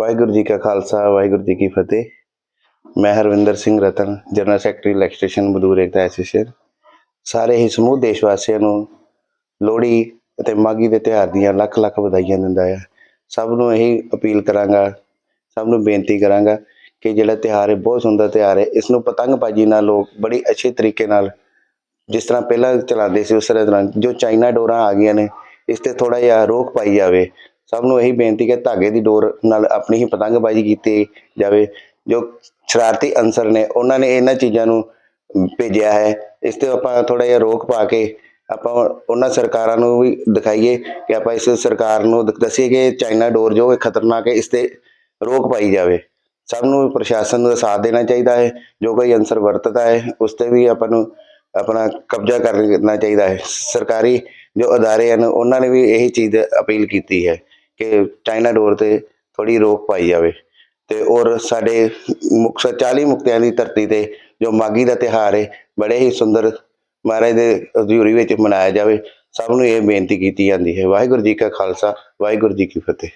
ਵਾਹਿਗੁਰੂ ਜੀ ਕਾ ਖਾਲਸਾ, ਵਾਹਿਗੁਰੂ ਜੀ ਕੀ ਫਤਿਹ। ਮੈਂ Harvinder Singh Ratan general secretary electrician ਮਜ਼ਦੂਰ ਏਕਤਾ ਐਸੋਸੀਏਸ਼ਨ ਸਾਰੇ ਹੀ ਸਮੂਹ ਦੇਸ਼ ਵਾਸੀਆਂ ਨੂੰ ਲੋਹੜੀ ਅਤੇ ਮਾਘੀ ਦੇ ਤਿਉਹਾਰ ਦੀਆਂ ਲੱਖ ਲੱਖ ਵਧਾਈਆਂ ਦਿੰਦਾ ਹੈ ਸਭ ਨੂੰ ਇਹੀ ਅਪੀਲ ਕਰਾਂਗਾ, ਸਭ ਨੂੰ ਬੇਨਤੀ ਕਰਾਂਗਾ ਕਿ ਜਿਹੜਾ ਤਿਉਹਾਰ ਹੈ ਬਹੁਤ ਸੁੰਦਰ ਤਿਉਹਾਰ ਹੈ, ਇਸ ਨੂੰ ਪਤੰਗਬਾਜ਼ੀ ਨਾਲ ਲੋਕ ਬੜੀ ਅੱਛੇ ਤਰੀਕੇ ਨਾਲ ਜਿਸ ਤਰ੍ਹਾਂ ਪਹਿਲਾਂ ਚਲਾਉਂਦੇ ਸੀ, ਉਸ ਤਰ੍ਹਾਂ ਜੋ ਚਾਈਨਾ ਡੋਰਾਂ ਆ ਗਈਆਂ ਨੇ, ਇਸ ਤੇ ਥੋੜਾ ਜਿਹਾ ਰੋਕ ਪਾਈ ਜਾਵੇ ਸਭ ਨੂੰ ਇਹੀ ਬੇਨਤੀ ਕਿ ਧਾਗੇ ਦੀ ਡੋਰ ਨਾਲ ਆਪਣੀ ਹੀ ਪਤੰਗਬਾਜ਼ੀ ਕੀਤੀ ਜਾਵੇ। ਜੋ ਸ਼ਰਾਰਤੀ ਅਨਸਰ ਨੇ, ਉਹਨਾਂ ਨੇ ਇਹਨਾਂ ਚੀਜ਼ਾਂ ਨੂੰ ਭੇਜਿਆ ਹੈ। ਇਸ ਤੇ ਆਪਾਂ ਥੋੜਾ ਜਿਹਾ ਰੋਕ ਪਾ ਕੇ ਆਪਾਂ ਉਹਨਾਂ ਸਰਕਾਰਾਂ ਨੂੰ ਵੀ ਦਿਖਾਈਏ ਕਿ ਆਪਾਂ ਇਸ ਸਰਕਾਰ ਨੂੰ ਦੱਸੀਏ ਕਿ ਚਾਈਨਾ ਡੋਰ ਜੋ ਹੈ ਖਤਰਨਾਕ ਹੈ, ਇਸ ਤੇ ਰੋਕ ਪਾਈ ਜਾਵੇ। ਸਭ ਨੂੰ ਪ੍ਰਸ਼ਾਸਨ ਦਾ ਸਾਥ ਦੇਣਾ ਚਾਹੀਦਾ ਹੈ। ਜੋ ਕੋਈ ਅਨਸਰ ਵਰਤਦਾ ਹੈ, ਉਸ ਤੇ ਵੀ ਆਪਾਂ ਨੂੰ ਆਪਣਾ ਕਬਜ਼ਾ ਕਰਨਾ ਚਾਹੀਦਾ ਹੈ। ਸਰਕਾਰੀ ਜੋ ਅਦਾਰੇ ਹਨ, ਉਹਨਾਂ ਨੇ ਵੀ ਇਹੀ ਚੀਜ਼ ਅਪੀਲ ਕੀਤੀ ਹੈ। ਕਿ ਚਾਈਨਾ ਡੋਰ ਤੇ ਥੋੜੀ ਰੋਕ ਪਾਈ ਜਾਵੇ। ਤੇ ਔਰ ਸਾਡੇ ਮੁਕਤ 40 ਮੁਕਤਿਆਂ ਦੀ ਧਰਤੀ ਤੇ ਜੋ ਮਾਗੀ ਦਾ ਤਿਹਾਰ ਹੈ ਬੜੇ ਹੀ ਸੁੰਦਰ ਮਹਾਰਾਜ ਦੇ ਹਜ਼ੂਰੀ ਵਿੱਚ ਮਨਾਇਆ ਜਾਵੇ। ਸਭ ਨੂੰ ਇਹ ਬੇਨਤੀ ਕੀਤੀ ਜਾਂਦੀ ਹੈ। ਵਾਹਿਗੁਰੂ ਜੀ ਕਾ ਖਾਲਸਾ, ਵਾਹਿਗੁਰੂ ਜੀ ਕੀ ਫਤਿਹ।